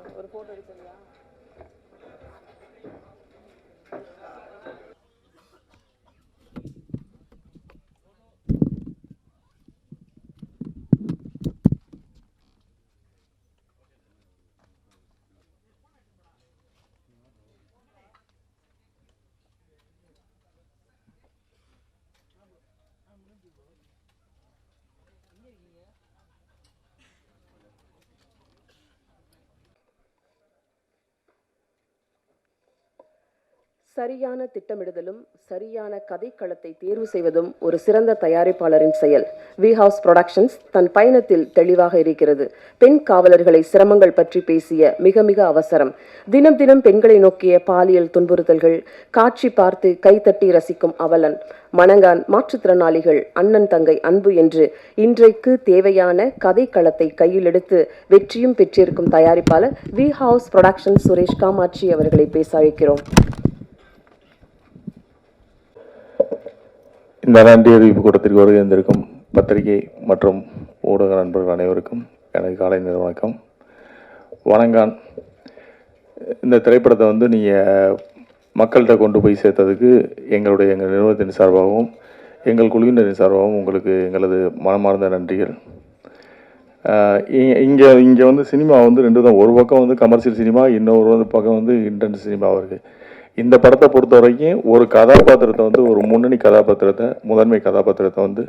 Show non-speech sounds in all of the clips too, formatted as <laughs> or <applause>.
ஏய் சத்யா ஒரு ஃபோட்டோ எடுக்கிறியா? சரியான திட்டமிடுதலும் சரியான கதைக்களத்தை தேர்வு செய்வதும் ஒரு சிறந்த தயாரிப்பாளரின் செயல். வி ஹவுஸ் புரொடக்ஷன்ஸ் தன் பயணத்தில் தெளிவாக இருக்கிறது. பெண் காவலர்களை சிரமங்கள் பற்றி பேசிய மிக மிக அவசரம். தினம் தினம் பெண்களை நோக்கிய பாலியல் துன்புறுத்தல்கள் காட்சி பார்த்து கைத்தட்டி ரசிக்கும் அவலன். மணங்கான் மாற்றுத்திறனாளிகள் அண்ணன் தங்கை அன்பு என்று இன்றைக்கு தேவையான கதைக்களத்தை கையில் எடுத்து வெற்றியும் பெற்றிருக்கும் தயாரிப்பாளர் V house production Suresh Kamatchi அவர்களை பேச அழைக்கிறோம். இந்த நன்றி அறிவிப்பு கூட்டத்திற்கு வருகை இருந்திருக்கும் பத்திரிகை மற்றும் ஊடக நண்பர்கள் அனைவருக்கும் எனது காலை நேர வணக்கம். வணங்கான் இந்த திரைப்படத்தை வந்து நீங்கள் மக்கள்கிட்ட கொண்டு போய் சேர்த்ததுக்கு எங்களுடைய எங்கள் நிறுவனத்தின் சார்பாகவும் எங்கள் குழுவினரின் சார்பாகவும் உங்களுக்கு எங்களது மனமார்ந்த நன்றிகள். இங்கே இங்கே வந்து சினிமா வந்து ரெண்டு தான் ஒரு பக்கம் வந்து கமர்ஷியல் சினிமா இன்னொரு பக்கம் வந்து இன்டர்னல் சினிமா இருக்குது இந்த படத்தை பொறுத்த வரைக்கும் ஒரு கதாபாத்திரத்தை வந்து ஒரு முன்னணி கதாபாத்திரத்தை முதன்மை கதாபாத்திரத்தை வந்து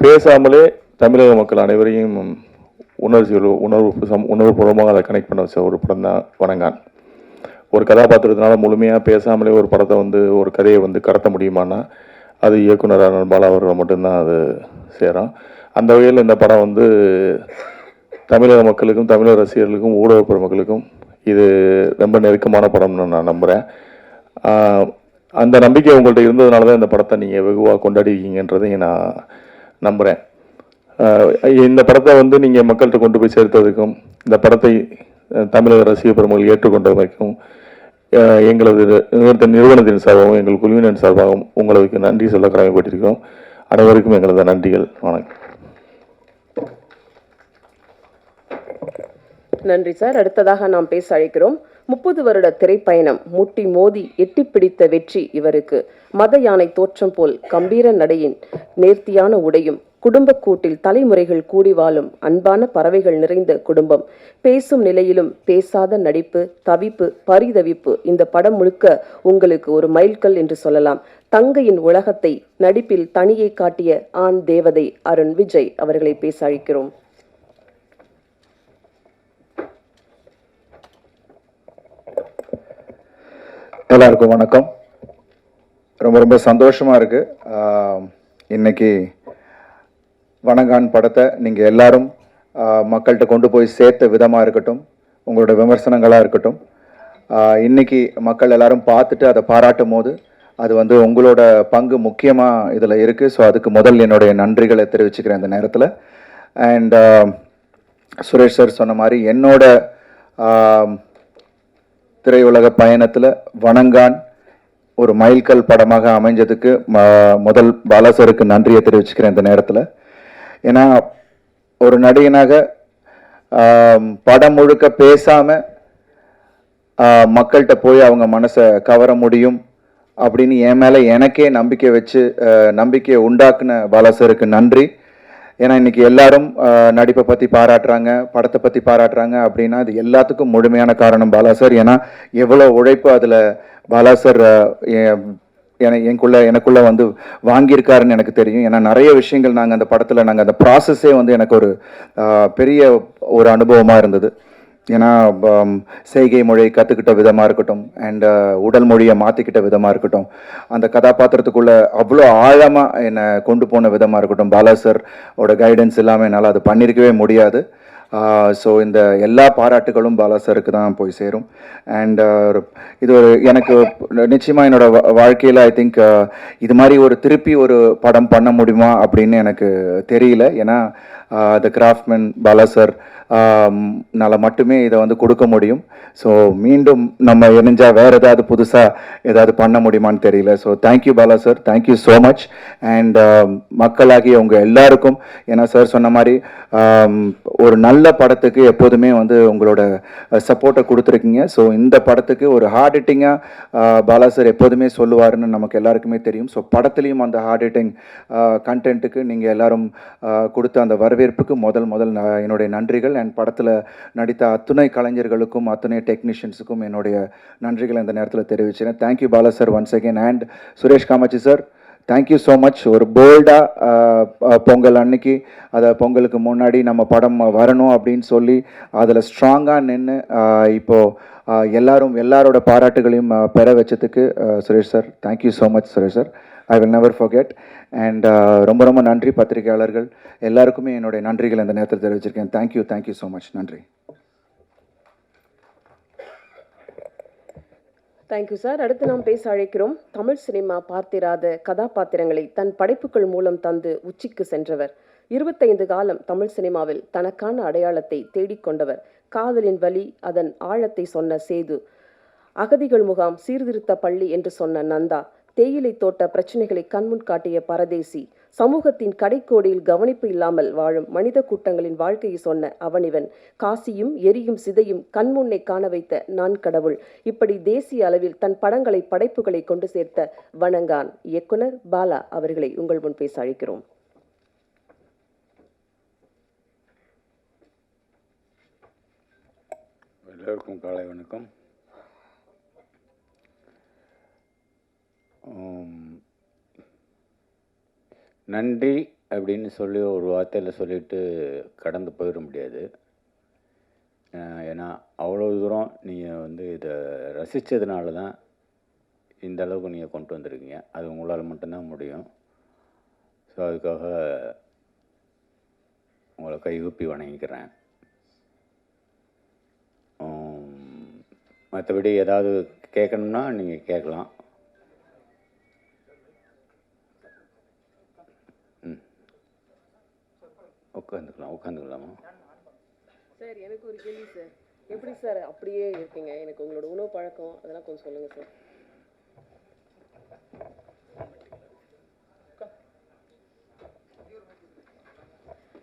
பேசாமலே தமிழக மக்கள் அனைவரையும் உணர்ச்சி உணர்வு சம் உணர்வுபூர்வமாக அதை கனெக்ட் பண்ண வச்ச ஒரு படம் தான் வணங்கான். ஒரு கதாபாத்திரத்தினால முழுமையாக பேசாமலே ஒரு படத்தை வந்து ஒரு கதையை வந்து கடத்த முடியுமானா அது இயக்குனர் பாலா அவர்கள் மட்டும்தான் அது சேரும் அந்த வகையில் இந்த படம் வந்து தமிழக மக்களுக்கும் தமிழக ரசிகர்களுக்கும் ஊடக பெருமக்களுக்கும் இது ரொம்ப நெருக்கமான படம்னு நான் நம்புகிறேன் அந்த நம்பிக்கை உங்கள்கிட்ட இருந்ததுனால தான் இந்த படத்தை நீங்கள் வெகுவாக கொண்டாடிருக்கீங்கன்றதையும் நான் நம்புகிறேன் இந்த படத்தை வந்து நீங்கள் மக்கள்கிட்ட கொண்டு போய் சேர்த்ததுக்கும் இந்த படத்தை தமிழக ரசிக பெருமக்கள் ஏற்றுக்கொண்டமைக்கும் எங்களது நிறுவனத்தின் நிறுவனத்தின் சார்பாகவும் எங்கள் குழுவினர் சார்பாகவும் உங்களுக்கு நன்றி சொல்ல கடமைப்பட்டிருக்கிறோம். அனைவருக்கும் எங்களது நன்றிகள் வணக்கம். நன்றி சார். அடுத்ததாக நாம் பேச அழைக்கிறோம். முப்பது வருட திரைப்பயணம் முட்டி மோதி எட்டி பிடித்த வெற்றி இவருக்கு. மத யானை தோற்றம் போல் கம்பீர நடையின் நேர்த்தியான உடையும் குடும்ப கூட்டில் தலைமுறைகள் கூடி வாழும் அன்பான பறவைகள் நிறைந்த குடும்பம். பேசும் நிலையிலும் பேசாத நடிப்பு தவிப்பு பரிதவிப்பு இந்த படம் முழுக்க உங்களுக்கு ஒரு மைல்கல் என்று சொல்லலாம். தங்கையின் உலகத்தை நடிப்பில் தனியை காட்டிய ஆண் தேவதை அருண் விஜய் அவர்களை பேச அழைக்கிறோம். எல்லாருக்கும் வணக்கம். ரொம்ப ரொம்ப சந்தோஷமாக இருக்குது இன்றைக்கி இன்னைக்கு வணங்கான் படத்தை நீங்கள் எல்லாரும் மக்கள்கிட்ட கொண்டு போய் சேர்த்த விதமாக இருக்கட்டும் உங்களோட விமர்சனங்களாக இருக்கட்டும் ஆஹ் இன்னைக்கு மக்கள் எல்லாரும் பார்த்துட்டு அதை பாராட்டும் போது அது வந்து உங்களோட பங்கு முக்கியமாக இதில் இருக்குது ஸோ அதுக்கு முதல் என்னுடைய நன்றிகளை தெரிவிச்சுக்கிறேன் இந்த நேரத்தில். அண்ட் சுரேஷ் சார் சொன்ன மாதிரி என்னோட திரையுலக பயணத்தில் வணங்கான் ஒரு மைல்கல் படமாக அமைஞ்சதுக்கு ம- முதல் பாலாசருக்கு நன்றியை தெரிவிச்சுக்கிறேன் இந்த நேரத்தில். ஏன்னா ஒரு நடிகனாக படம் முழுக்க பேசாமல் மக்கள்கிட்ட போய் அவங்க மனசை கவர முடியும் அப்படின்னு என் மேலே எனக்கே நம்பிக்கை வச்சு நம்பிக்கையை உண்டாக்குன பாலாசருக்கு நன்றி. ஏன்னா இன்னைக்கு எல்லாரும் நடிப்பை பற்றி பாராட்டுறாங்க படத்தை பற்றி பாராட்டுறாங்க அப்படின்னா அது எல்லாத்துக்கும் முழுமையான காரணம் பாலா சார். ஏன்னா எவ்வளோ உழைப்பு அதில் பாலா சார் என எனக்குள்ள எனக்குள்ளே வந்து வாங்கியிருக்காருன்னு எனக்கு தெரியும். ஏன்னா நிறைய விஷயங்கள் நாங்கள் அந்த படத்தில் நாங்கள் அந்த ப்ராசஸே வந்து எனக்கு ஒரு பெரிய ஒரு அனுபவமாக இருந்தது. ஏன்னா செய்கை மொழியை கற்றுக்கிட்ட விதமாக இருக்கட்டும் அண்ட் உடல் மொழியை மாற்றிக்கிட்ட விதமாக இருக்கட்டும் அந்த கதாபாத்திரத்துக்குள்ள அவ்வளோ ஆழமாக என்னை கொண்டு போன விதமாக இருக்கட்டும் பாலா கைடன்ஸ் இல்லாமல் என்னால் அது பண்ணியிருக்கவே முடியாது. ஸோ இந்த எல்லா பாராட்டுகளும் பாலா சாருக்கு தான் போய் சேரும். அண்ட் இது ஒரு எனக்கு நிச்சயமாக என்னோட வாழ்க்கையில் ஐ திங்க் இது மாதிரி ஒரு திருப்பி ஒரு படம் பண்ண முடியுமா அப்படின்னு எனக்கு தெரியல. ஏன்னா த கிராஃப்ட்மேன் பாலா சார் னால மட்டுமே இதை வந்து கொடுக்க முடியும். ஸோ மீண்டும் நம்ம இணைஞ்சால் வேறு ஏதாவது புதுசாக ஏதாவது பண்ண முடியுமான்னு தெரியல. So thank you Bala sir thank you so much and மக்களாகிய உங்கள் எல்லாருக்கும் ஏன்னா சார் சொன்ன மாதிரி ஒரு நல்ல படத்துக்கு எப்போதுமே வந்து உங்களோட சப்போர்ட்டை கொடுத்துருக்கீங்க. ஸோ இந்த படத்துக்கு ஒரு ஹார்ட் ஹிட்டிங்காக பாலா சார் எப்போதுமே சொல்லுவாருன்னு நமக்கு எல்லாருக்குமே தெரியும். ஸோ படத்துலையும் அந்த ஹார்ட் ஹிட்டிங் கண்டென்ட்டுக்கு நீங்கள் எல்லாரும் கொடுத்த அந்த வரவேற்புக்கு முதல் முதல் என்னுடைய நன்றிகள். அண்ட் படத்தில் நடித்த அத்துணை கலைஞர்களுக்கும் அத்துணை டெக்னீஷியன்ஸுக்கும் என்னுடைய நன்றிகளை இந்த நேரத்தில் தெரிவிச்சிருக்கேன் thank you Bala sir once again and Suresh Kamatchi sir thank you so much ஒரு போல்டாக பொங்கல் அன்னைக்கு அதை பொங்கலுக்கு முன்னாடி நம்ம படம் வரணும் அப்படின்னு சொல்லி அதில் ஸ்ட்ராங்காக நின்று இப்போது எல்லாரும் எல்லாரோட பாராட்டுகளையும் பெற வச்சதுக்கு Suresh sir thank you so much Suresh sir I will never forget and ரொம்ப ரொம்ப நன்றி பத்திரிகையாளர்கள். எல்லாருக்குமே என்னுடைய நன்றிகள் இந்த நேரத்தில் தெரிவிச்சிருக்கேன். Thank you thank you so much நன்றி. தேங்க்யூ சார் அடுத்து நாம் பேச அழைக்கிறோம் தமிழ் சினிமா பார்த்திராத கதாபாத்திரங்களை தன் படைப்புகள் மூலம் தந்து உச்சிக்கு சென்றவர். இருபத்தைந்து காலம் தமிழ் சினிமாவில் தனக்கான அடையாளத்தை தேடிக்கொண்டவர் காதலின் வழி அதன் ஆழத்தை சொன்ன சேது. அகதிகள் முகாம் சீர்திருத்த பள்ளி என்று சொன்ன நந்தா. தேயிலை தோட்ட பிரச்சனைகளை கண்முன் காட்டிய பரதேசி சமூகத்தின் கடைக்கோடியில் கவனிப்பு இல்லாமல் வாழும் மனித கூட்டங்களின் வாழ்க்கையை சொன்ன அவனிவன் காசியும் எரியும் சிதையும் கண்முன்னே காண வைத்த நான் கடவுள். இப்படி தேசிய அளவில் தன் படங்களை படைப்புகளை கொண்டு சேர்த்த வணங்கான் இயக்குனர் பாலா அவர்களை உங்கள் முன் பேச அழைக்கிறோம். எல்லோருக்கும் காலை வணக்கம். நன்றி அப்படின்னு சொல்லி ஒரு வார்த்தையில் சொல்லிட்டு கடந்து போயிட முடியாது. ஏன்னா அவ்வளோ தூரம் நீங்கள் வந்து இதை ரசித்ததுனால தான் இந்த அளவுக்கு நீங்கள் கொண்டு வந்திருக்கீங்க. அது உங்களால் மட்டும்தான் முடியும். ஸோ அதுக்காக உங்களை கைகூப்பி வணங்கிக்கிறேன். மற்றபடி ஏதாவது கேட்கணும்னா நீங்கள் கேட்கலாம். உட்காந்துக்கலாம் உட்காந்துக்கலாமா சார் எனக்கு ஒரு கேள்வி சார். எப்படி சார் அப்படியே இருக்கீங்க? எனக்கு உங்களோட உணவு பழக்கம் அதெல்லாம் கொஞ்சம் சொல்லுங்க சார்.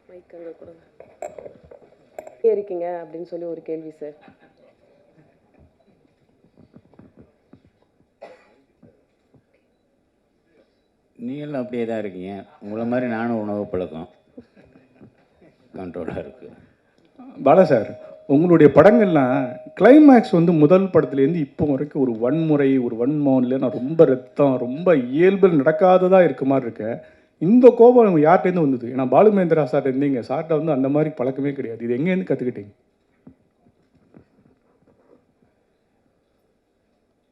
மைக் அங்கே கொடுங்க. அப்படியே இருக்கீங்க அப்படின்னு சொல்லி ஒரு கேள்வி சார். நீங்களும் அப்படியே தான் இருக்கீங்க. உங்களை மாதிரி நானும் உணவு பழக்கம். கண்ட்ரோலாக இருக்குது பாலா சார் உங்களுடைய படங்கள்லாம் கிளைமேக்ஸ் வந்து முதல் படத்துலேருந்து இப்போ வரைக்கும் ஒரு வன்முறை ஒரு வன்மோன்லாம் ரொம்ப ரத்தம் ரொம்ப இயல்பில் நடக்காததாக இருக்க மாதிரி இருக்கு. இந்த கோபம் யார்கிட்டேருந்து வந்தது? ஏன்னா பாலுமேந்திரா சார்ட்ட இருந்தீங்க. சார்ட்ட வந்து அந்த மாதிரி பழக்கமே கிடையாது. இது எங்கேருந்து கற்றுக்கிட்டீங்க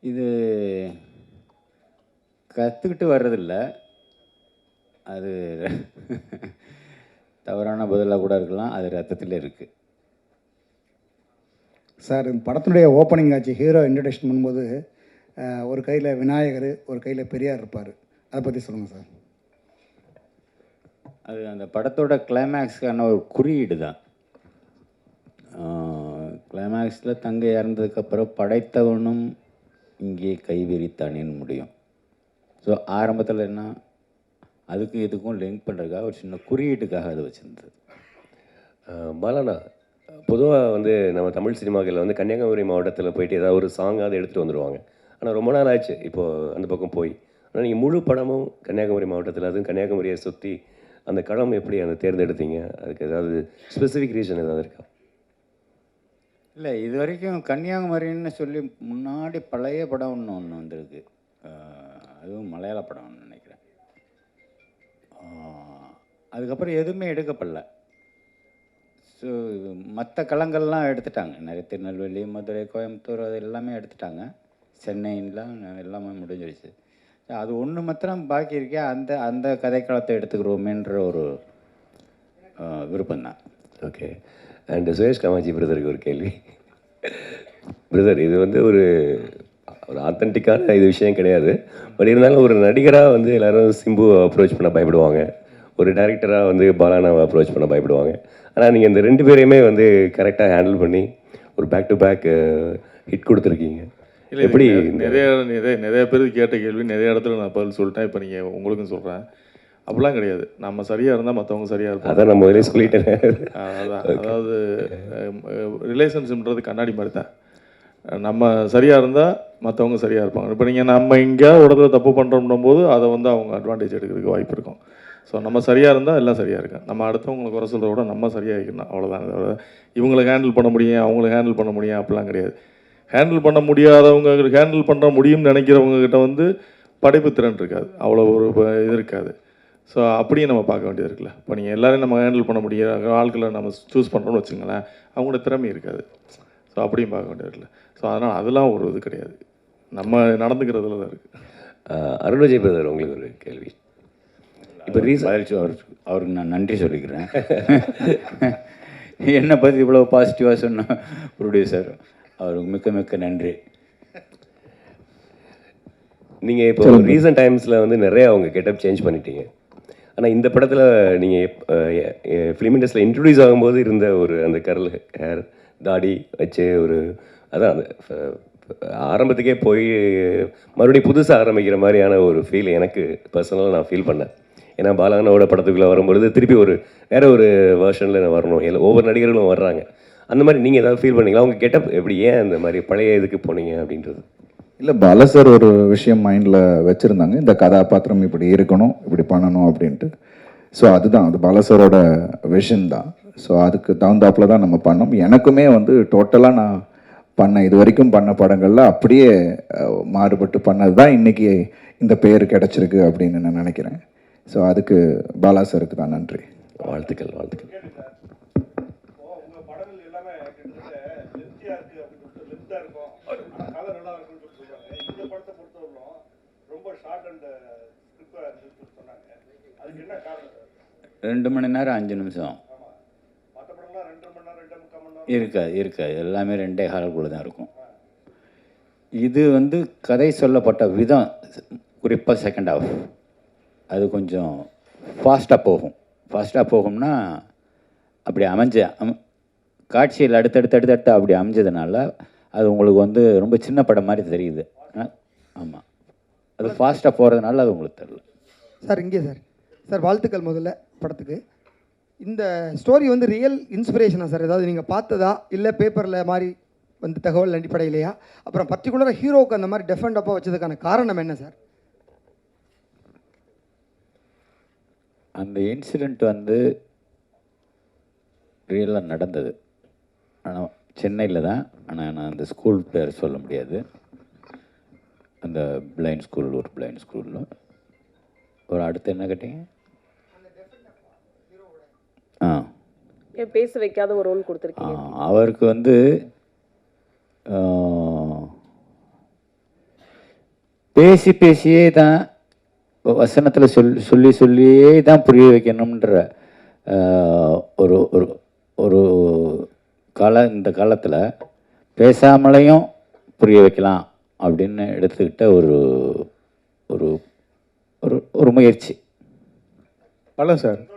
இது கற்றுக்கிட்டு வர்றதில்ல. அது தவறான பதிலாக கூட இருக்கலாம். அது ரத்தத்தில் இருக்குது சார் இந்த படத்தினுடைய ஓப்பனிங் ஆச்சு ஹீரோ இன்ட்ரடக்ஷன் பண்ணும்போது ஒரு கையில் விநாயகர் ஒரு கையில் பெரியார் இருப்பார். அதை பற்றி சொல்லுங்கள் சார். அது அந்த படத்தோட கிளைமேக்ஸ்க்கான ஒரு குறியீடு தான். கிளைமேக்ஸில் தங்க இறந்ததுக்கப்புறம் படைத்தவனும் இங்கே கைவிரித்தானேன்னு முடியும். ஸோ ஆரம்பத்தில் என்ன அதுக்கும் இதுக்கும் லிங்க் பண்ணுறதுக்காக ஒரு சின்ன குறியீட்டுக்காக அது வச்சுருந்தது. பாலாண்ணா பொதுவாக வந்து நம்ம தமிழ் சினிமாக்களில் வந்து கன்னியாகுமரி மாவட்டத்தில் போயிட்டு ஏதாவது ஒரு சாங்காவது எடுத்துகிட்டு வந்துடுவாங்க ஆனால் ரொம்ப நாள் ஆச்சு. இப்போது அந்த பக்கம் போய். ஆனால் நீங்கள் முழு படமும் கன்னியாகுமரி மாவட்டத்தில் அதுவும் கன்னியாகுமரியை சுற்றி அந்த களம் எப்படி அந்த தேர்ந்தெடுத்தீங்க? அதுக்கு ஏதாவது ஸ்பெசிஃபிக் ரீசன் ஏதாவது இருக்கா? இல்லை இது வரைக்கும் கன்னியாகுமரின்னு சொல்லி முன்னாடி பழைய படம் ஒன்று ஒன்று வந்திருக்கு. அதுவும் மலையாள படம்னு நினைக்கிறேன் அதுக்கப்புறம் எதுவுமே எடுக்கப்படல. ஸோ மற்ற களங்கள்லாம் எடுத்துட்டாங்க. நிறைய திருநெல்வேலி மதுரை கோயம்புத்தூர் அது எல்லாமே எடுத்துட்டாங்க. சென்னைலாம் எல்லாமே முடிஞ்சிருச்சு. அது ஒன்று மாத்திரம் பாக்கி இருக்கே அந்த அந்த கதைக்களத்தை எடுத்துக்கிறோமேன்ற ஒரு விருப்பம் தான் ஓகே அண்டு சுரேஷ் காமாஜி பிரதருக்கு ஒரு கேள்வி. பிரதர் இது வந்து ஒரு ஒரு ஆத்தென்டிக்கான இது விஷயம் கிடையாது. பட் இருந்தாலும் ஒரு நடிகராக வந்து எல்லாரும் சிம்பு அப்ரோச் பண்ண பயப்படுவாங்க. ஒரு டேரக்டராக வந்து பாலானாவை அப்ரோச் பண்ண பயப்படுவாங்க. ஆனால் நீங்கள் இந்த ரெண்டு பேரையுமே வந்து கரெக்டாக ஹேண்டில் பண்ணி ஒரு பேக் டு பேக் ஹிட் கொடுத்துருக்கீங்க. இல்லை எப்படி நிறைய நிறைய நிறைய பேர் கேட்ட கேள்வி நிறைய இடத்துல நான் பதில் சொல்லிட்டேன். இப்போ நீங்கள் உங்களுக்கும் சொல்கிறேன் அப்படிலாம் கிடையாது. நம்ம சரியாக இருந்தால் மற்றவங்க சரியாக இருப்பாங்க. அதான் நான் முதலே சொல்லிட்டேன். அதான். அதாவது ரிலேஷன்ஷிப்ன்றது கண்ணாடி மாதிரி தான். நம்ம சரியாக இருந்தால் மற்றவங்க சரியாக இருப்பாங்க. இப்போ நீங்கள் நம்ம எங்கேயாவது இடத்துல தப்பு பண்ணுறோம்னும் போது அதை வந்து அவங்க அட்வான்டேஜ் எடுக்கிறதுக்கு வாய்ப்பு இருக்கும். ஸோ நம்ம சரியாக இருந்தால் எல்லாம் சரியாக இருக்கும் நம்ம அடுத்தவங்களை குறை சொல்கிறத விட நம்ம சரியாக இருக்கணும். அவ்வளோதான் தவிர இவங்களை ஹேண்டில் பண்ண முடியும் அவங்கள ஹேண்டில் பண்ண முடியும். அப்படிலாம் கிடையாது. ஹேண்டில் பண்ண முடியாதவங்க ஹேண்டில் பண்ண முடியும்னு நினைக்கிறவங்க கிட்ட வந்து படைப்பு திறன் இருக்காது. அவ்வளோ ஒரு இது இருக்காது. ஸோ அப்படியே நம்ம பார்க்க வேண்டியது இருக்குல்ல. இப்போ நீங்கள் எல்லோரையும் நம்ம ஹேண்டில் பண்ண முடியாத ஆட்களை நம்ம சூஸ் பண்ணுறோம்னு வச்சுங்களேன் அவங்களோட திறமை இருக்காது. ஸோ அப்படியும் பார்க்க வேண்டியது இருக்குல்ல. ஸோ அதனால் அதெல்லாம் ஒரு இது கிடையாது. நம்ம நடந்துக்கிறதுல தான் இருக்குது ஆஹ் அருண் விஜய் பிரதர் உங்களுக்கு ஒரு கேள்வி. இப்போ ரீசன் சொல் அவருக்கு நான் நன்றி சொல்லிக்கிறேன். <laughs> என்னை பற்றி இவ்வளோ பாசிட்டிவாக சொன்ன ப்ரொடியூசர் அவருக்கு மிக்க மிக்க நன்றி. நீங்கள் இப்போ ரீசன்ட் டைம்ஸில் வந்து நிறைய அவங்க கெட்டப் சேஞ்ச் பண்ணிட்டீங்க. ஆனால் இந்த படத்தில் நீங்கள் ஃபிலிம் இண்டஸ்ட்ரியில் இன்ட்ரடியூஸ் ஆகும்போது இருந்த ஒரு அந்த கரல் ஹேர் தாடி வச்சு ஒரு அதான் அந்த ஆரம்பத்துக்கே போய் மறுபடியும் புதுசாக ஆரம்பிக்கிற மாதிரியான ஒரு ஃபீல் எனக்கு பர்சனலாக நான் ஃபீல் பண்ணேன். ஏன்னா பாலகனோட படத்துக்குள்ளே வரும்பொழுது திருப்பி ஒரு வேறு ஒரு வேர்ஷனில் வரணும். இல்லை ஒவ்வொரு நடிகர்களும் வர்றாங்க. அந்த மாதிரி நீங்கள் ஏதாவது ஃபீல் பண்ணீங்களா? அவங்க கெட்டப் எப்படி? ஏன் அந்த மாதிரி பழைய இதுக்கு போனீங்க அப்படின்றது? இல்லை பால சார் ஒரு விஷயம் மைண்டில் வச்சுருந்தாங்க. இந்த கதாபாத்திரம் இப்படி இருக்கணும் இப்படி பண்ணணும் அப்படின்ட்டு. ஸோ அதுதான். அது பால சாரோட விஷன் தான். ஸோ அதுக்கு தகுந்தாப்புல தான் நம்ம பண்ணோம். எனக்குமே வந்து டோட்டலாக நான் பண்ண இது வரைக்கும் பண்ண படங்களில் அப்படியே மாறுபட்டு பண்ணது தான் இன்றைக்கி இந்த பேர் கிடச்சிருக்கு அப்படின்னு நான் நினைக்கிறேன். ஸோ அதுக்கு பாலா சாருக்கு தான் நன்றி. வாழ்த்துக்கள் வாழ்த்துக்கள். ரெண்டு மணி நேரம் அஞ்சு நிமிஷம். இருக்காது இருக்காது. எல்லாமே ரெண்டே காலுக்குள்ளே தான் இருக்கும். இது வந்து கதை சொல்லப்பட்ட விதம் குறிப்பாக செகண்ட் ஆஃப் அது கொஞ்சம் ஃபாஸ்ட்டாக போகும். ஃபாஸ்ட்டாக போகும்னா அப்படி அமைஞ்ச அம் காட்சியில் அடுத்தடுத்து அடுத்தடுத்து அப்படி அமைஞ்சதுனால அது உங்களுக்கு வந்து ரொம்ப சின்ன படம் மாதிரி தெரியுது. ஆமாம் அது ஃபாஸ்ட்டாக போகிறதுனால அது உங்களுக்கு தெரியல. சார் இங்கே சார். சார் வாழ்த்துக்கள் முதல்ல படத்துக்கு. இந்த ஸ்டோரி வந்து ரியல் இன்ஸ்பிரேஷனா சார். ஏதாவது நீங்கள் பார்த்ததா? இல்லை பேப்பரில் மாதிரி வந்து தகவல் அடிப்படையிலையா? அப்புறம் பர்டிகுலராக ஹீரோவுக்கு அந்த மாதிரி டெஃபண்ட் அப்போ வச்சதுக்கான காரணம் என்ன சார்? அந்த இன்சிடெண்ட் வந்து ரியலாக நடந்தது. ஆனால் சென்னையில் தான். ஆனால் நான் அந்த ஸ்கூல் பேர் சொல்ல முடியாது. அந்த பிளைண்ட் ஸ்கூல் ஒரு பிளைண்ட் ஸ்கூலில் ஒரு அடுத்து என்ன கேட்டீங்க? ஆ. பேச வைக்காத ஒரு ரோல் ஆ, கொடுத்துருக்கீங்க அவருக்கு வந்து பேசி பேசியே தான் வசனத்தில் சொல் சொல்லி சொல்லியே தான் புரிய வைக்கணுன்ற ஒரு ஒரு ஒரு கால இந்த காலத்தில் பேசாமலையும் புரிய வைக்கலாம் அப்படின்னு எடுத்துக்கிட்ட ஒரு ஒரு ஒரு ஒரு முயற்சி. பழம் சார்.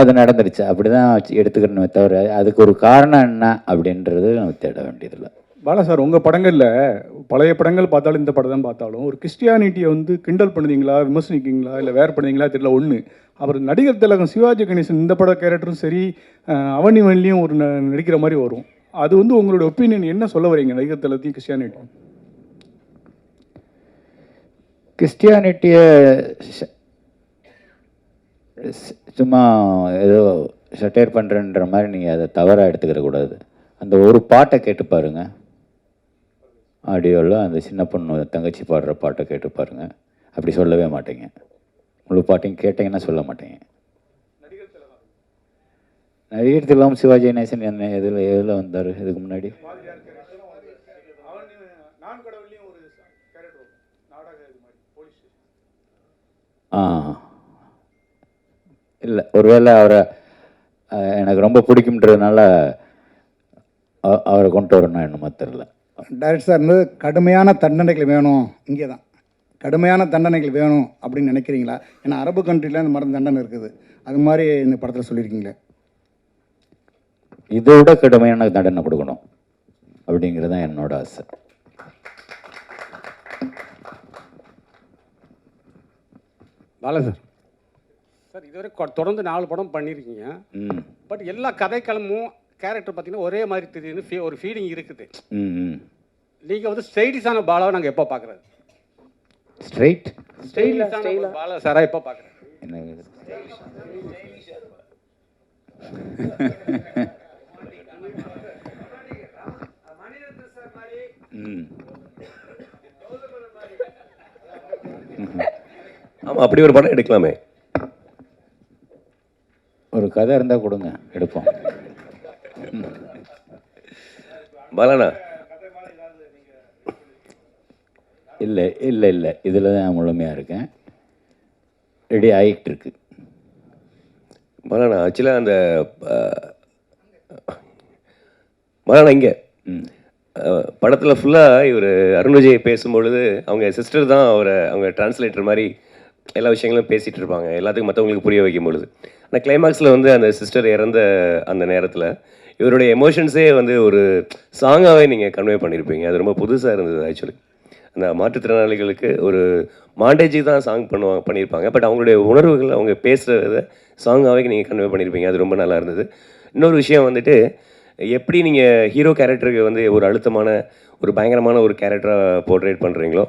அது நடந்துருச்சு. அப்படி தான் எடுத்துக்கணுமே தவிர அதுக்கு ஒரு காரணம் என்ன அப்படின்றது நம்ம தேட வேண்டியதில்லை. பாலா சார் உங்கள் படங்களில் பழைய படங்கள் பார்த்தாலும் இந்த படம் தான் பார்த்தாலும் ஒரு கிறிஸ்டியானிட்டியை வந்து கிண்டல் பண்ணுதீங்களா விமர்சனிக்கீங்களா இல்லை வேறு பண்ணுதீங்களா தெரியல ஒன்று அப்புறம் நடிகர் திலகம் சிவாஜி கணேசன் இந்த பட கேரக்டரும் சரி அவனி வன்லியும் ஒரு நடிக்கிற மாதிரி வரும். அது வந்து உங்களோட ஒப்பீனியன் என்ன சொல்ல வரீங்க நடிகர் திலகத்தையும் கிறிஸ்டியானிட்டி கிறிஸ்டியானிட்டியை சும்மா ஏதோ சட்டையர் பண்ணுறன்ற மாதிரி நீங்கள் அதை தவறாக எடுத்துக்கிற கூடாது. அந்த ஒரு பாட்டை கேட்டு பாருங்கள் ஆடியோவில் அந்த சின்ன பொண்ணு தங்கச்சி பாடுற பாட்டை கேட்டு பாருங்கள் அப்படி சொல்லவே மாட்டேங்க. முழு பாட்டையும் கேட்டிங்கன்னா சொல்ல மாட்டேங்க. நடிகர் திலம் சிவாஜி கணேசன் என்ன எதில் எதில் வந்தார்? இதுக்கு முன்னாடி? ஆ. இல்லை ஒருவேளை அவரை எனக்கு ரொம்ப பிடிக்கும்ன்றதுனால அவரை கொண்டு வரணும் என்னமோ தெரில டைரக்டர் சார் வந்து கடுமையான தண்டனைகள் வேணும். இங்கே தான். கடுமையான தண்டனைகள் வேணும் அப்படின்னு நினைக்கிறீங்களா? ஏன்னா அரபு கண்ட்ரியில் இந்த மாதிரி தண்டனை இருக்குது. அது மாதிரி இந்த படத்தில் சொல்லியிருக்கீங்களே. இதை விட கடுமையான தண்டனை கொடுக்கணும். அப்படிங்கிறது தான் என்னோட ஆசை. பாலா சார். சார் இதுவரை தொடர்ந்து நாலு படம் பண்ணியிருக்கீங்க ம். பட் எல்லா கதைக்களமும் கேரக்டர் பார்த்தீங்கன்னா ஒரே மாதிரி தெரியுதுன்னு ஃபீ- ஒரு ஃபீலிங் இருக்குது. ம் ம். நீங்கள் வந்து ஸ்டைலிஷான பாலாவை நாங்கள் எப்போ பார்க்குறது? ஸ்ட்ரைட் ஸ்டைலிஷான பாலா சாரா எப்போ பார்க்குறது? ம். ஆமாம் அப்படி ஒரு படம் எடுக்கலாமே. ஒரு கதை இருந்தால் கொடுங்க எடுப்போம். பாலாண்ணா. இல்லை இல்லை இல்லை. இதில் தான் முழுமையாக இருக்கேன். ரெடி ஆகிட்டு இருக்கு பாலாண்ணா ஆக்சுவலாக அந்த பாலாண்ணா இங்கே. படத்தில் ஃபுல்லாக இவர் அருண் விஜய் பேசும்பொழுது அவங்க சிஸ்டர் தான் அவரை அவங்க டிரான்ஸ்லேட்டர் மாதிரி எல்லா விஷயங்களும் பேசிகிட்டு இருப்பாங்க. எல்லாத்துக்கும் மற்றவங்களுக்கு புரிய வைக்கும் பொழுது. ஆனால் கிளைமாக்ஸில் வந்து அந்த சிஸ்டர் இறந்த அந்த நேரத்தில் இவருடைய எமோஷன்ஸே வந்து ஒரு சாங்காகவே நீங்கள் கன்வே பண்ணியிருப்பீங்க அது ரொம்ப புதுசாக இருந்தது ஆக்சுவலி அந்த மாற்றுத்திறனாளிகளுக்கு ஒரு மாண்டேஜி தான் சாங் பண்ணுவாங்க பண்ணியிருப்பாங்க பட் அவங்களுடைய உணர்வுகள் அவங்க பேசுகிறத சாங்காகவே நீங்கள் கன்வே பண்ணியிருப்பீங்க அது ரொம்ப நல்லா இருந்தது. இன்னொரு விஷயம் வந்துட்டு எப்படி நீங்கள் ஹீரோ கேரக்டருக்கு வந்து ஒரு அழுத்தமான ஒரு பயங்கரமான ஒரு கேரக்டராக போர்ட்ரேட் பண்ணுறீங்களோ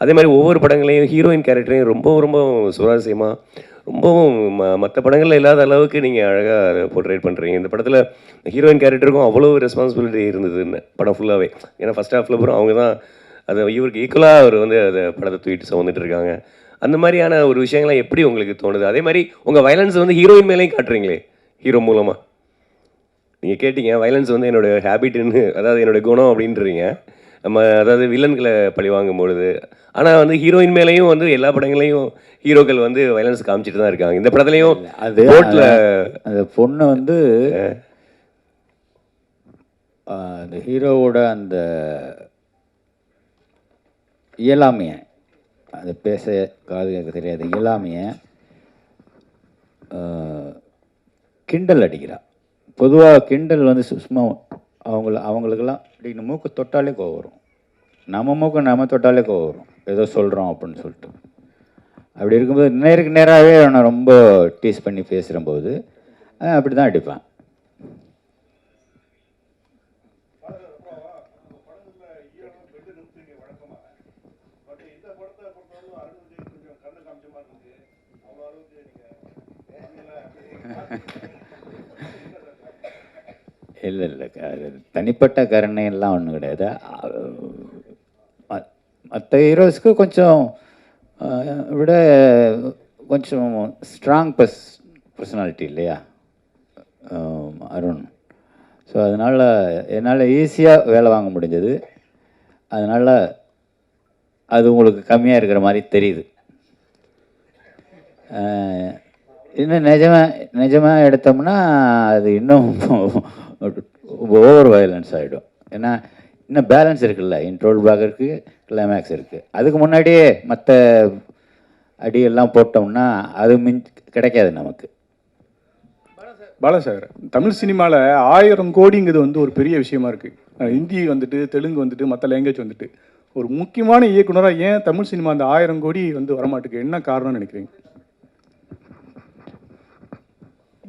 அதே மாதிரி ஒவ்வொரு படங்களையும் ஹீரோயின் கேரக்டரையும் ரொம்ப ரொம்ப சுவாரஸ்யமாக ரொம்பவும் ம மற்ற படங்களில் இல்லாத அளவுக்கு நீங்கள் அழகாக போர்ட்ரேட் பண்ணுறீங்க இந்த படத்தில் ஹீரோயின் கேரக்டருக்கும் அவ்வளோ ரெஸ்பான்சிபிலிட்டி இருந்ததுன்னு படம் ஃபுல்லாகவே ஏன்னா ஃபஸ்ட் ஹாஃபில் பூரா அவங்க தான் அதை இவருக்கு ஈக்குவலாக அவர் வந்து அதை படத்தை தூக்கிட்டு சுமந்துட்டு இருக்காங்க. அந்த மாதிரியான ஒரு விஷயங்கள்லாம் எப்படி உங்களுக்கு தோணுது? அதே மாதிரி உங்கள் வயலன்ஸ் வந்து ஹீரோயின் மேலேயும் காட்டுறீங்களே ஹீரோ மூலமாக நீங்கள் கேட்டீங்க வயலன்ஸ் வந்து என்னோட ஹேபிட்னு அதாவது என்னோட குணம் அப்படின்றீங்க. நம்ம அதாவது வில்லன்களை பழி வாங்கும் பொழுது ஆனால் வந்து ஹீரோயின் மேலேயும் வந்து எல்லா படங்களையும் ஹீரோக்கள் வந்து வயலன்ஸ் காமிச்சிட்டு தான் இருக்காங்க. இந்த படத்துலையும் அது போட்டில் அந்த பொண்ணு வந்து அந்த ஹீரோவோட அந்த இயலாமைய அது பேச காது கேட்க தெரியாத இயலாமைய கிண்டல் அடிக்கிறா. பொதுவாக கிண்டல் வந்து சும்மா அவங்கள அவங்களுக்கெல்லாம் அப்படி மூக்கு தொட்டாலே கோவம் வரும். நம்ம மூக்கு நம்ம தொட்டாலே கோவம் வரும். ஏதோ சொல்கிறோம் அப்படின்னு சொல்லிட்டு. அப்படி இருக்கும்போது நேருக்கு நேராகவே நான் ரொம்ப டீஸ் பண்ணி பேசுகிறம்போது அப்படி தான் அடிப்பேன். இல்லை இல்லை அது தனிப்பட்ட கருணையெல்லாம் ஒன்றும் கிடையாது. மற்ற ஹீரோஸ்க்கு கொஞ்சம் விட கொஞ்சம் ஸ்ட்ராங் பர்ஸ் பர்சனாலிட்டி இல்லையா? அருண். ஸோ அதனால் என்னால் ஈஸியாக வேலை வாங்க முடிஞ்சது. அதனால் அது உங்களுக்கு கம்மியாக இருக்கிற மாதிரி தெரியுது. இன்னும் நிஜமாக நிஜமாக எடுத்தோம்னா அது இன்னும் ஓவர் வயலன்ஸ் ஆகிடும் ஏன்னா இன்னும் பேலன்ஸ் இருக்குல்ல. இன்ட்ரோல் பிளாக் இருக்குது கிளைமேக்ஸ் இருக்குது அதுக்கு முன்னாடியே மற்ற அடியெல்லாம் போட்டோம்னா அது மின் கிடைக்காது நமக்கு. பாலாசாகர் தமிழ் சினிமாவில் ஆயிரம் கோடிங்கிறது வந்து ஒரு பெரிய விஷயமா இருக்குது ஹிந்தி வந்துட்டு தெலுங்கு வந்துட்டு மற்ற லாங்குவேஜ் வந்துட்டு. ஒரு முக்கியமான இயக்குனராக ஏன் தமிழ் சினிமா அந்த ஆயிரம் கோடி வந்து வரமாட்டுக்கு என்ன காரணம்னு நினைக்கிறீங்க?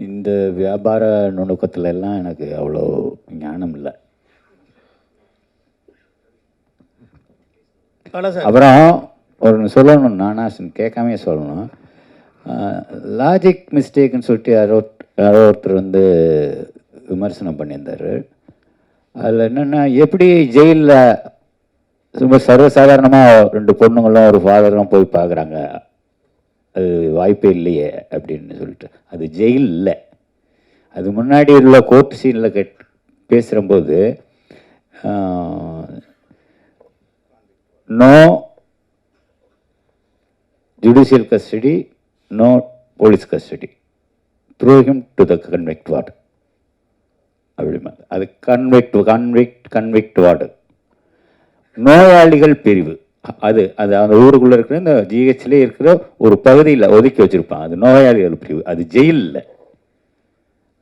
இந்த வியாபார நுணுக்கத்துல எல்லாம் எனக்கு அவ்வளோ ஞானம் இல்லை. அப்புறம் ஒரு சொல்லணும் நானாசன் கேட்காமே சொல்லணும். லாஜிக் மிஸ்டேக்னு சொல்லிட்டு யாரோ யாரோ ஒருத்தர் வந்து விமர்சனம் பண்ணியிருந்தார். அதில் என்னென்னா எப்படி ஜெயிலில் ரொம்ப சர்வசாதாரணமாக ரெண்டு பொண்ணுங்களும் ஒரு ஃபாதரும் போய் பார்க்குறாங்க அது வாய்ப்பே இல்லையே அப்படின்னு சொல்லிட்டு. அது ஜெயில் இல்லை அது முன்னாடி உள்ள கோர்ட் சீனில் cut பேசுகிறம்போது no judicial custody no police custody through him to the convict ward அப்படிமா அது கன்வெக்ட் கன்வெக்ட் கன்வெக்ட் வார்டு நோயாளிகள் பிரிவு. அது அது அந்த ஊருக்குள்ளே இருக்கிற இந்த ஜிஹெச்லேயே இருக்கிற ஒரு பகுதியில் ஒதுக்கி வச்சுருப்பான் அது நோயாளிகள் பிரிவு. அது ஜெயில் இல்லை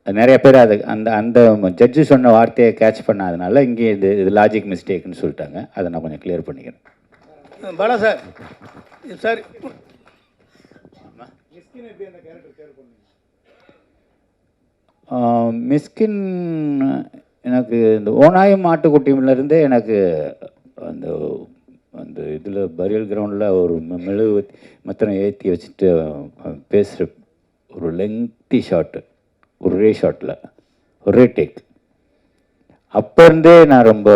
அது நிறைய பேர் அது அந்த அந்த ஜட்ஜு சொன்ன வார்த்தையை கேட்ச் பண்ணாதனால இங்கே இது இது லாஜிக் மிஸ்டேக்னு சொல்லிட்டாங்க. அதை நான் கொஞ்சம் கிளியர் பண்ணிக்கிறேன். பாலா சார். சார். மிஸ்கின் எனக்கு இந்த ஓனாயம் மாட்டுக்குட்டியிலேருந்தே எனக்கு அந்த அந்த இதில் பரியல் கிரவுண்டில் ஒரு மெழுகு மத்திரம் ஏற்றி வச்சுட்டு பேசுகிற ஒரு லெங்க்தி ஷாட்டு ஒரே ஷாட்டில் ஒரே டேக் அப்போ இருந்தே நான் ரொம்ப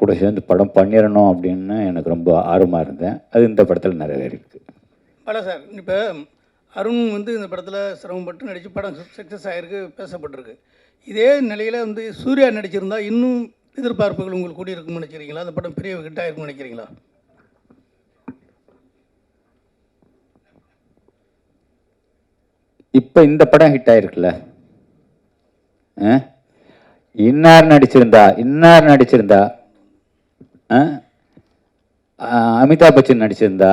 கூட சேர்ந்து படம் பண்ணிடணும் அப்படின்னு எனக்கு ரொம்ப ஆர்வமாக இருந்தேன். அது இந்த படத்தில் நிறைவேறியிருக்கு. பல சார் இப்போ அருண் வந்து இந்த படத்தில் சிரமப்பட்டு நடித்து படம் சக்ஸஸ் ஆகிருக்கு பேசப்பட்டிருக்கு. இதே நிலையில் வந்து சூர்யா நடிச்சிருந்தா இன்னும் எதிர்பார்ப்புகள் உங்களுக்கு கூடி இருக்கும்னு நினைக்கிறீங்களா? அந்த படம் பெரிய ஹிட் ஆயிருக்கும்னு நினைக்கிறீங்களா? இப்போ இந்த படம் ஹிட் ஆயிருக்குல்ல? ஆ? இன்னார் நடிச்சிருந்தா இன்னார் நடிச்சிருந்தா ஆ? அமிதாப் பச்சன் நடிச்சிருந்தா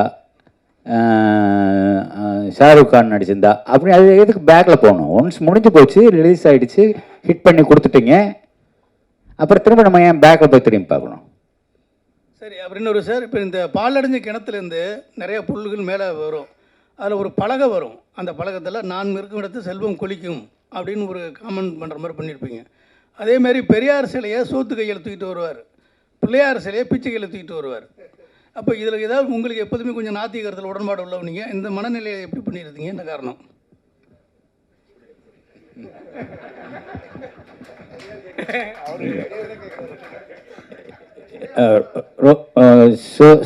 ஷாருக் கான் நடிச்சிருந்தா அப்படி அது எதுக்கு பேக்கில் போகணும்? ஒன்ஸ் முடிஞ்சு போச்சு ரிலீஸ் ஆகிடுச்சு ஹிட் பண்ணி கொடுத்துட்டீங்க. அப்புறம் திரும்ப நம்ம ஏன் பேக்கில் போய் திரும்பி பார்க்கணும்? சரி அப்புறம் இன்னொரு சார் இப்போ இந்த பாலடைஞ்ச கிணத்துலேருந்து நிறைய புல்லுகள் மேலே வரும். அதில் ஒரு பலகை வரும். அந்த பலகத்தில் நான் இருக்கும் இடத்து செல்வம் கொளிக்கும் அப்படின்னு ஒரு காமெண்ட் பண்ணுற மாதிரி பண்ணியிருப்பீங்க. அதே மாதிரி பெரியார் சிலையை சோத்து கையில் தூக்கிட்டு வருவார். பிள்ளையார் சிலையை பிச்சை கையில் தூக்கிட்டு வருவார். அப்போ இதில் ஏதாவது உங்களுக்கு எப்போதுமே கொஞ்சம் நாத்திகரத்தில் உடன்பாடு உள்ளவனீங்க இந்த மனநிலையை எப்படி பண்ணியிருந்தீங்க என்ன காரணம்? <laughs>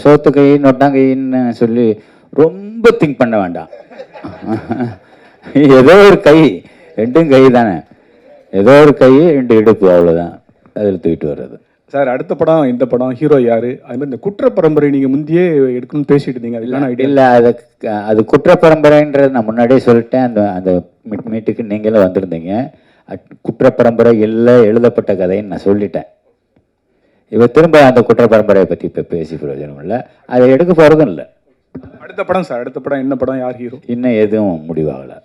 சோத்து கை நொட்டாங்கைன்னு சொல்லி ரொம்ப திங்க் பண்ண வேண்டாம். <laughs> ஏதோ ஒரு கை ரெண்டும் கை தானே. ஏதோ ஒரு கை ரெண்டு இடுப்பு அவ்வளோதான் அதில் தூக்கிட்டு வர்றது. சார் அடுத்த படம் இந்த படம் ஹீரோ யாரு? அது மாதிரி இந்த குற்ற பரம்பரை நீங்கள் முந்தையே எடுக்கணும்னு பேசிட்டு இருந்தீங்க. அது இல்லை அது அது குற்ற பரம்பரைன்றது நான் முன்னாடியே சொல்லிட்டேன். அந்த அந்த மீட்டுக்கு நீங்களும் வந்திருந்தீங்க. குற்ற பரம்பரை இல்லை எழுதப்பட்ட கதைன்னு நான் சொல்லிட்டேன். இவ திரும்ப அந்த குற்ற பரம்பரையை பற்றி இப்போ பேசி பிரயோஜனம் இல்லை. அதை எடுக்க போகிறதும் இல்லை. அடுத்த படம் சார் அடுத்த படம் என்ன படம் யார் ஹீரோ? இன்னும் எதுவும் முடிவாகலை.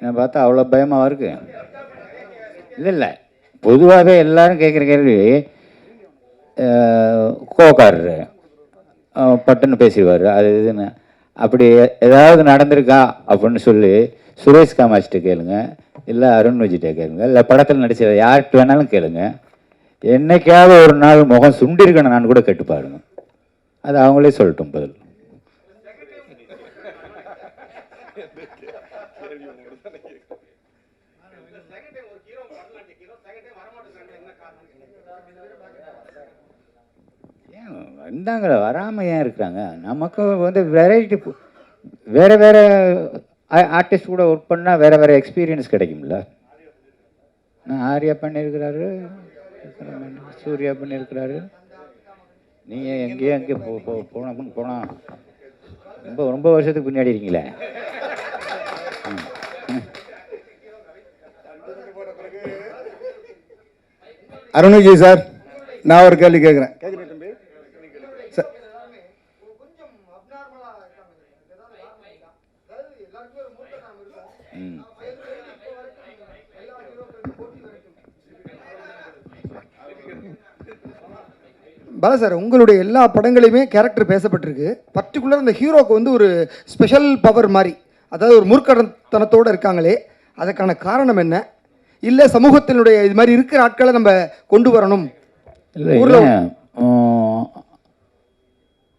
என்னை பார்த்தா அவ்வளோ பயமாக இருக்கு? இல்லை இல்லை பொதுவாகவே எல்லாரும் கேட்குற கேள்வி அஹ், பட்டுன்னு பேசிடுவார். அது இதுன்னு. அப்படி ஏதாவது நடந்திருக்கா? அப்படின்னு சொல்லி சுரேஷ் காமாட்சிட்ட கேளுங்க. இல்லை அருண் விஜய்கிட்ட கேளுங்க. இல்லை படத்தில் நடிச்ச யார்கிட்ட வேணாலும் கேளுங்க. என்னைக்காவது ஒரு நாள் முகம் சுண்டிருக்கணும் நான் கூட கேட்டு பாருங்க அது அவங்களே சொல்லட்டும் பதில். ஏன் வந்தாங்களே வராமல் ஏன் இருக்கிறாங்க? நமக்கு வந்து வெரைட்டி வேறு வேறு ஆர்டிஸ்ட் கூட ஒர்க் பண்ணால் வேறு வேறு எக்ஸ்பீரியன்ஸ் கிடைக்கும்ல. நான் ஆர்யா பண்ணியிருக்கிறாரு சூர்யா பண்ணியிருக்கிறாரு நீங்கள் எங்கேயோ எங்கே போ போனோம் போனால் ரொம்ப ரொம்ப வருஷத்துக்கு பின்னாடி இருக்கீங்களே. அருண் விஜய் சார் நான் ஒரு கேள்வி கேட்குறேன். ம் பாலா சார் உங்களுடைய எல்லா படங்களையுமே கேரக்டர் பேசப்பட்டிருக்கு. பர்டிகுலர் இந்த ஹீரோக்கு வந்து ஒரு ஸ்பெஷல் பவர் மாதிரி அதாவது ஒரு முற்கடத்தனத்தோடு இருக்காங்களே அதுக்கான காரணம் என்ன? இல்லை சமூகத்தினுடைய இது மாதிரி இருக்கிற ஆட்களை நம்ம கொண்டு வரணும்.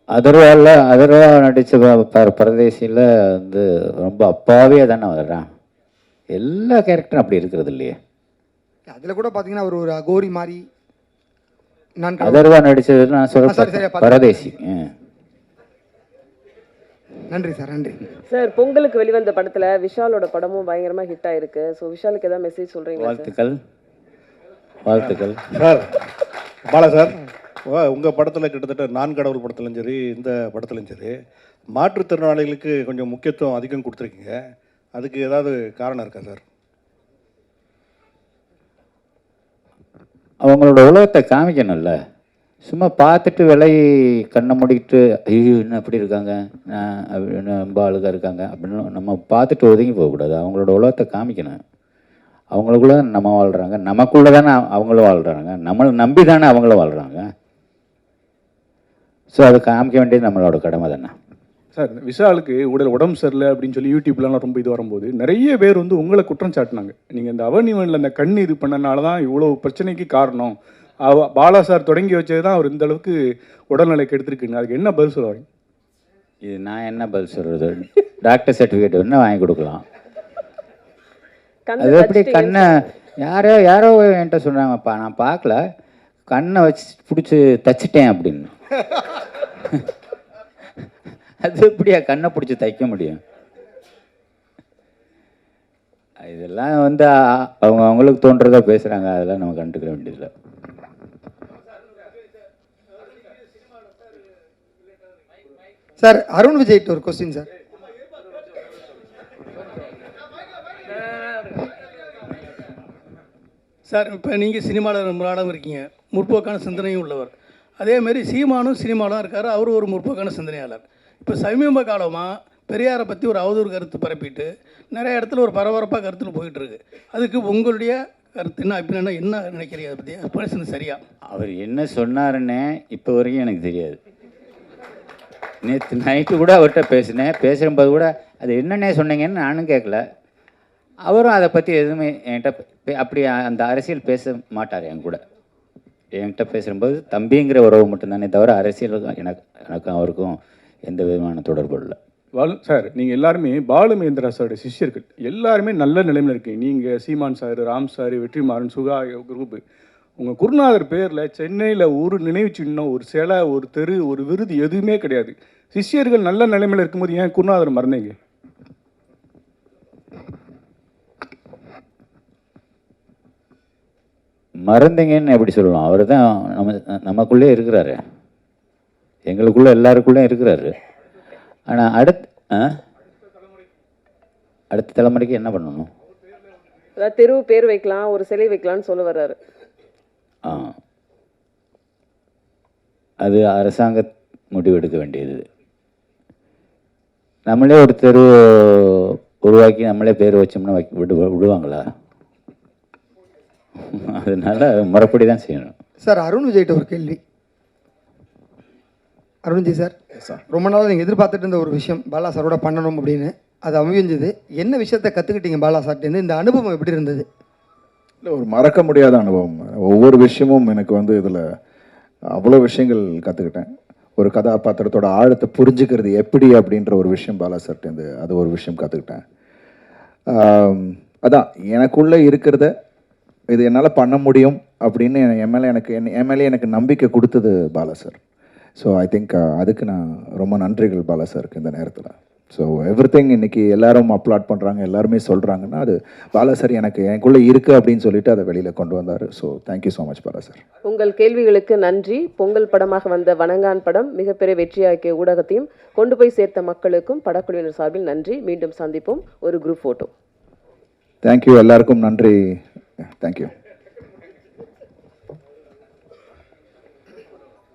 அதர்வாவில் அதர்வா நடித்த பரதேசியில் வந்து ரொம்ப அப்பாவியாக தானே வர்றான் எல்லா கேரக்டரும் அப்படி இருக்கிறது இல்லையே. அதில் கூட பார்த்தீங்கன்னா அவர் ஒரு அகோரி மாதிரி. நான். அதர்வா நடித்தது நான் ஆ, சொல்கிறேன் பரதேசி. ம். நன்றி சார் நன்றி. சார் பொங்கலுக்கு வெளிவந்த படத்துல விஷாலோட படமும் பயங்கரமா ஹிட் ஆயிருக்கு. ஸோ விஷாலுக்கு ஏதாவது மெசேஜ் சொல்றீங்களா சார்? வாழ்த்துக்கள். வாழ்த்துக்கள். சார் பாலா சார் உங்கள் படத்தில் கிட்டத்தட்ட நான் கடவுள் படத்துலையும் சரி இந்த படத்துலையும் சரி மாற்றுத்திறனாளிகளுக்கு கொஞ்சம் முக்கியத்துவம் அதிகம் கொடுத்துருக்கீங்க. அதுக்கு ஏதாவது காரணம் இருக்கா சார்? அவங்களோட உலகத்தை காமிக்கணும்ல. சும்மா பார்த்துட்டு விலை கண்ணை மூடிக்கிட்டு ஐயோ என்ன அப்படி இருக்காங்க? அப்படின்னு அப்படி ரொம்ப அழுகாக இருக்காங்க? அப்படின்னு நம்ம பார்த்துட்டு ஒதுங்கி போகக்கூடாது. அவங்களோட உலகத்தை காமிக்கணும். அவங்களுக்குள்ள நம்ம வாழ்கிறாங்க நமக்குள்ளே தானே அவங்களும் வாழ்கிறாங்க நம்மளை நம்பி தானே அவங்களும் வாழ்கிறாங்க ஸோ அதை காமிக்க வேண்டியது நம்மளோட கடமை தானே. சார் விஷாலுக்கு உடல் உடம்பு சரியில்லை அப்படின்னு சொல்லி யூடியூப்லாம் ரொம்ப இது வரும்போது நிறைய பேர் வந்து உங்களை குற்றம் சாட்டினாங்க. நீங்கள் இந்த அவனிவனில் அந்த கண் இது பண்ணனால தான் இவ்வளோ பிரச்சனைக்கு காரணம். பாலா சார் தொடங்கி வச்சது தான் அவர் இந்த அளவுக்கு உடல்நிலை கெடுத்துருக்குங்க அதுக்கு என்ன பதில் சொல்ல வரீங்க? இது நான் என்ன பதில் சொல்கிறது டாக்டர் சர்டிஃபிகேட் வேணால் வாங்கி கொடுக்கலாம். கண்ணை அது எப்படி கண்ணை யாரோ யாரோ என்கிட்ட சொன்னாங்கப்பா நான் பார்க்கல. கண்ணை வச்சு பிடிச்சி தச்சிட்டேன் அப்படின்னு. அது எப்படியா கண்ணை பிடிச்சி தைக்க முடியும்? இதெல்லாம் வந்து அவங்க அவங்களுக்கு தோன்றதை பேசுகிறாங்க அதெல்லாம் நம்ம கண்டுக்கிற வேண்டியதில்லை. சார் அருண் விஜய்ட்டு ஒரு கொஸ்டின் சார். சார் இப்போ நீங்கள் சினிமாவில் ரொம்ப நாளாகவும் இருக்கீங்க. முற்போக்கான சிந்தனையும் உள்ளவர். அதேமாரி சீமானும் சினிமாலாம் இருக்கார். அவரும் ஒரு முற்போக்கான சிந்தனையாளர். இப்போ சமீப காலமாக பெரியாரை பற்றி ஒரு அவதூறு கருத்து பரப்பிட்டு நிறைய இடத்துல ஒரு பரபரப்பாக கருத்துன்னு போயிட்டு இருக்கு அதுக்கு உங்களுடைய கருத்து என்ன அப்படின்னா என்ன நினைக்கிறீங்க? அதை பற்றி பேசுனது சரியா? அவர் என்ன சொன்னாருன்னே இப்போ வரைக்கும் எனக்கு தெரியாது. நேற்று நைட்டு கூட அவர்கிட்ட பேசினேன். பேசும்போது கூட அது என்னன்னே சொன்னீங்கன்னு நானும் கேட்கல அவரும் அதை பற்றி எதுவுமே என்கிட்ட பே- அப்படி அந்த அரசியல் பேச மாட்டார் என் கூட. என்கிட்ட பேசும்போது தம்பிங்கிற உறவு மட்டும்தானே தவிர அரசியல் எனக்கு எனக்கும் அவருக்கும் எந்த விதமான தொடர்பு இல்லை. பாலு சார் நீங்கள் எல்லாருமே பாலு மகேந்திரா சாரோட சிஷ்யர்கள். எல்லாருமே நல்ல நிலைமையில் இருக்கீங்க. நீங்கள் Seeman sir Ram sir Vetrimaaran Suka group உங்கள் குருநாதர் பேரில் சென்னையில் ஒரு நினைவு சின்னம் ஒரு சிலை ஒரு தெரு ஒரு விருது எதுவுமே கிடையாது. சிஷ்யர்கள் நல்ல நிலைமையில் இருக்கும்போது ஏன் குருநாதர் மறந்தீங்க? மறந்தீங்கன்னு எப்படி சொல்லலாம்? அவர் தான் நம்ம நமக்குள்ளே இருக்கிறாரு. எங்களுக்குள்ளே எல்லாருக்குள்ளேயும் இருக்கிறாரு. ஆனால் அடுத் ஆ? அடுத்த தலைமுறைக்கு என்ன பண்ணணும்? தெரு பேர் வைக்கலாம் ஒரு சிலை வைக்கலாம்னு சொல்ல வர்றாரு. அது அரசாங்க முடிவெடுக்க வேண்டியது. நம்மளே ஒரு தெரு உருவாக்கி நம்மளே பேர் வச்சோம்னா வைக்க விடு விடுவாங்களா? அதனால முறைப்படி தான் செய்யணும். சார் அருண் விஜய்கிட்ட ஒரு கேள்வி. அருண் விஜய் சார் ரொம்ப நாளாக நீங்கள் எதிர்பார்த்துட்டு இருந்த ஒரு விஷயம் பாலா சாரோட பண்ணணும் அப்படின்னு. அது அமைஞ்சது. என்ன விஷயத்த கற்றுக்கிட்டீங்க பாலா சார்ட்டேருந்து இந்த அனுபவம் எப்படி இருந்தது? இல்லை ஒரு மறக்க முடியாத அனுபவம். ஒவ்வொரு விஷயமும் எனக்கு வந்து இதில் அவ்வளோ விஷயங்கள் கற்றுக்கிட்டேன் ஒரு கதாபாத்திரத்தோட ஆழத்தை புரிஞ்சுக்கிறது எப்படி அப்படின்ற ஒரு விஷயம் பாலா சார்ட்டேருந்து அது ஒரு விஷயம் கற்றுக்கிட்டேன் அதான் எனக்குள்ளே இருக்கிறத இது என்னால் பண்ண முடியும் அப்படின்னு என் மேலே எனக்கு என் என் மேலே எனக்கு நம்பிக்கை கொடுத்தது Bala sir. So I think அதுக்கு நான் ரொம்ப நன்றிகள் பாலா சாருக்கு இந்த நேரத்தில். ஸோ எவ்ரி திங் இன்னைக்கு எல்லாரும் அப்லாட் பண்ணுறாங்க எல்லாருமே சொல்கிறாங்கன்னா அது பாலா சார் எனக்கு எனக்குள்ளே இருக்குது அப்படின்னு சொல்லிட்டு அதை வெளியில் கொண்டு வந்தார். So thank you so much Bala sir உங்கள் கேள்விகளுக்கு நன்றி. பொங்கல் படமாக வந்த வணங்கான் படம் மிகப்பெரிய வெற்றியாக்கிய ஊடகத்தையும் கொண்டு போய் சேர்த்த மக்களுக்கும் படக்குழுவினர் சார்பில் நன்றி. மீண்டும் சந்திப்போம். ஒரு குரூப் போட்டோ தேங்க்யூ எல்லாருக்கும் நன்றி. தேங்க்யூ